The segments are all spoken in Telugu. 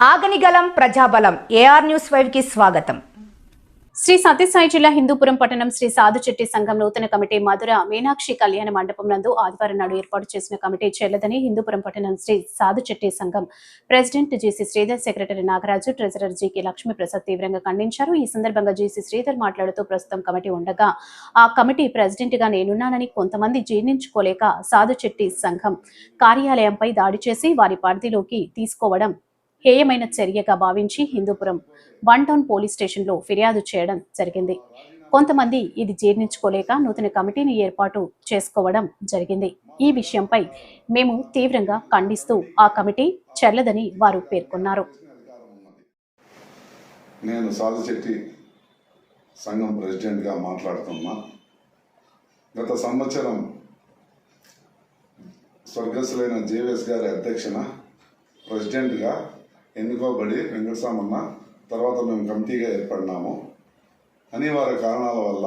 ఆగనిగలం ప్రజాబలం ఏఆర్ న్యూస్ ఫైవ్కి స్వాగతం. శ్రీ సత్యసాయి జిల్లా హిందూపురం పట్టణం శ్రీ సాధు చెట్టి సంఘం నూతన కమిటీ మధుర మీనాక్షి కళ్యాణ మండపం నందు ఆదివారం నాడు ఏర్పాటు చేసిన కమిటీ చెల్లదని హిందూపురం పట్టణం Shri Sadhu Chetti Sangham president GC Sridhar secretary Nagaraju treasurer GK Lakshmiprasad తీవ్రంగా ఖండించారు. ఈ సందర్భంగా జీసీ శ్రీధర్ మాట్లాడుతూ ప్రస్తుతం కమిటీ ఉండగా ఆ కమిటీ ప్రెసిడెంట్గా నేనున్నానని కొంతమంది జీర్ణించుకోలేక సాధు చెట్టి సంఘం కార్యాలయంపై దాడి చేసి వారి పరిధిలోకి తీసుకోవడం హేయమైన చర్యగా భావించి హిందూపురం వన్ టౌన్ పోలీస్ స్టేషన్లో ఫిర్యాదు చేయడం జరిగింది. కొంతమంది ఇది జీర్ణించుకోలేక నూతన కమిటీని ఏర్పాటు చేసుకోవడం జరిగింది. ఈ విషయంపై మేము తీవ్రంగా ఖండిస్తూ ఆ కమిటీ చెల్లదని వారు పేర్కొన్నారు. నేను సాధుశెట్టి సంఘం ప్రెసిడెంట్గా మాట్లాడుతున్నా. గత సంవత్సరం స్వర్గస్థులైన జేవిఎస్ గారి అధ్యక్షన ప్రెసిడెంట్గా ఎన్నుకోబడి వెంకటస్వామన్న తర్వాత మేము కమిటీగా ఏర్పడినాము. అనివార్య కారణాల వల్ల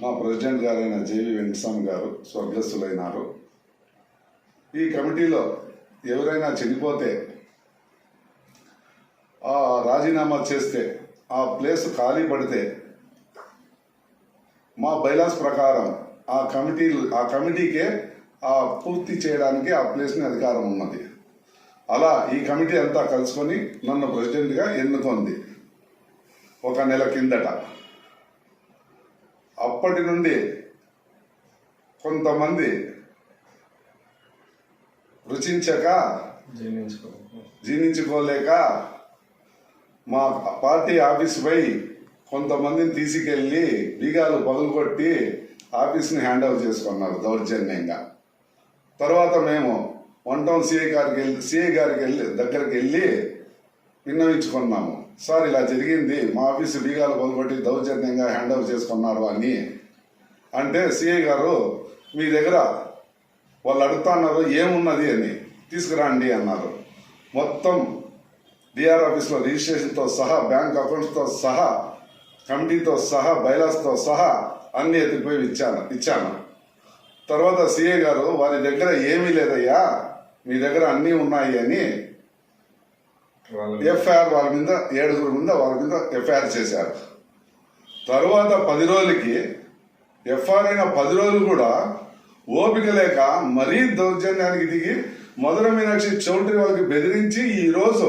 మా ప్రెసిడెంట్ గారైన జేవి వెంకటస్వామి గారు స్వర్గస్థులైనారు. ఈ కమిటీలో ఎవరైనా చనిపోతే ఆ రాజీనామా చేస్తే ఆ ప్లేస్ ఖాళీ పడితే మా బైలాస్ ప్రకారం ఆ కమిటీ ఆ కమిటీకే ఆ పూర్తి చేయడానికి ఆ ప్లేస్ని అధికారం ఉన్నది. అలా ఈ కమిటీ అంతా కలుసుకొని నన్ను ప్రెసిడెంట్గా ఎన్నుకుంది ఒక నెల కిందట. అప్పటి నుండి కొంతమంది రుచించక జీర్ణించుకోలేక మా పార్టీ ఆఫీస్ పై కొంతమందిని తీసుకెళ్ళి బీగాలు పగులుకొట్టి ఆఫీస్ని హ్యాండ్ ఓవర్ చేసుకున్నారు దౌర్జన్యంగా. తర్వాత మేము వన్ టౌన్ సిఐ గారికి వెళ్ళి సిఐ గారికి వెళ్ళి దగ్గరికి వెళ్ళి విన్నవించుకున్నాము. సార్ ఇలా జరిగింది. మా ఆఫీసు బీగాలు పొలబట్టి దౌర్జన్యంగా హ్యాండ్ ఓవర్ చేసుకున్నారు అని. అంటే సిఐ గారు మీ దగ్గర వాళ్ళు అడుగుతున్నారు ఏమున్నది అని. తీసుకురండి అన్నారు. మొత్తం డిఆర్ ఆఫీస్లో రిజిస్ట్రేషన్తో సహా బ్యాంక్ అకౌంట్స్తో సహా కమిటీతో సహా బైలాస్తో సహా అన్ని ఎత్తిపోయి ఇచ్చాను ఇచ్చాను. తర్వాత సిఏ గారు వారి దగ్గర ఏమీ లేదయ్యా మీ దగ్గర అన్నీ ఉన్నాయి అని ఎఫ్ఐఆర్ వాళ్ళ మీద ఏడుగురు మీద వాళ్ళ మీద ఎఫ్ఐఆర్ చేశారు. తర్వాత పది రోజులకి ఎఫ్ఐఆర్ అయిన పది రోజులు కూడా ఓపిక లేక మరీ దౌర్జన్యానికి దిగి మధుర మీనాక్షి చౌదరి వాళ్ళకి బెదిరించి ఈ రోజు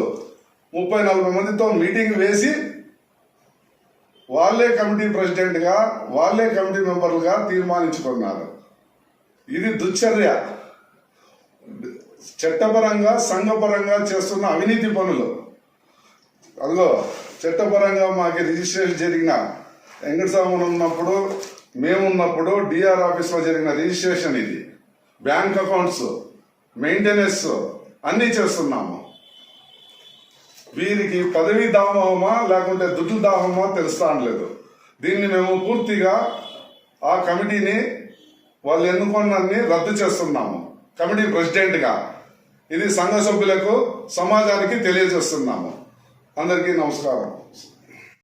ముప్పై నలభై మందితో మీటింగ్ వేసి వాళ్ళే కమిటీ ప్రెసిడెంట్గా వాళ్ళే కమిటీ మెంబర్లుగా తీర్మానించుకున్నారు. ఇది దుశ్చర్య. చట్టపరంగా సంఘపరంగా చేస్తున్న అవినీతి పనులు. అదిగో చట్టపరంగా మాకు రిజిస్ట్రేషన్ జరిగిన వెంకటస్వామి ఉన్నప్పుడు మేమున్నప్పుడు డిఆర్ ఆఫీస్లో జరిగిన రిజిస్ట్రేషన్ ఇది. బ్యాంక్ అకౌంట్స్ మెయింటెనెన్స్ అన్నీ చేస్తున్నాము. వీరికి పదవి దాహమా లేకుంటే దుడ్డు దాహమా తెలుస్తా లేదు దీన్ని మేము పూర్తిగా ఆ కమిటీని వాళ్ళు ఎన్నుకున్నన్ని రద్దు చేస్తున్నాము? కమిటీ ప్రెసిడెంట్గా. ఇది సంఘ సభ్యులకు సమాజానికి తెలియజేస్తున్నాము. అందరికీ నమస్కారం.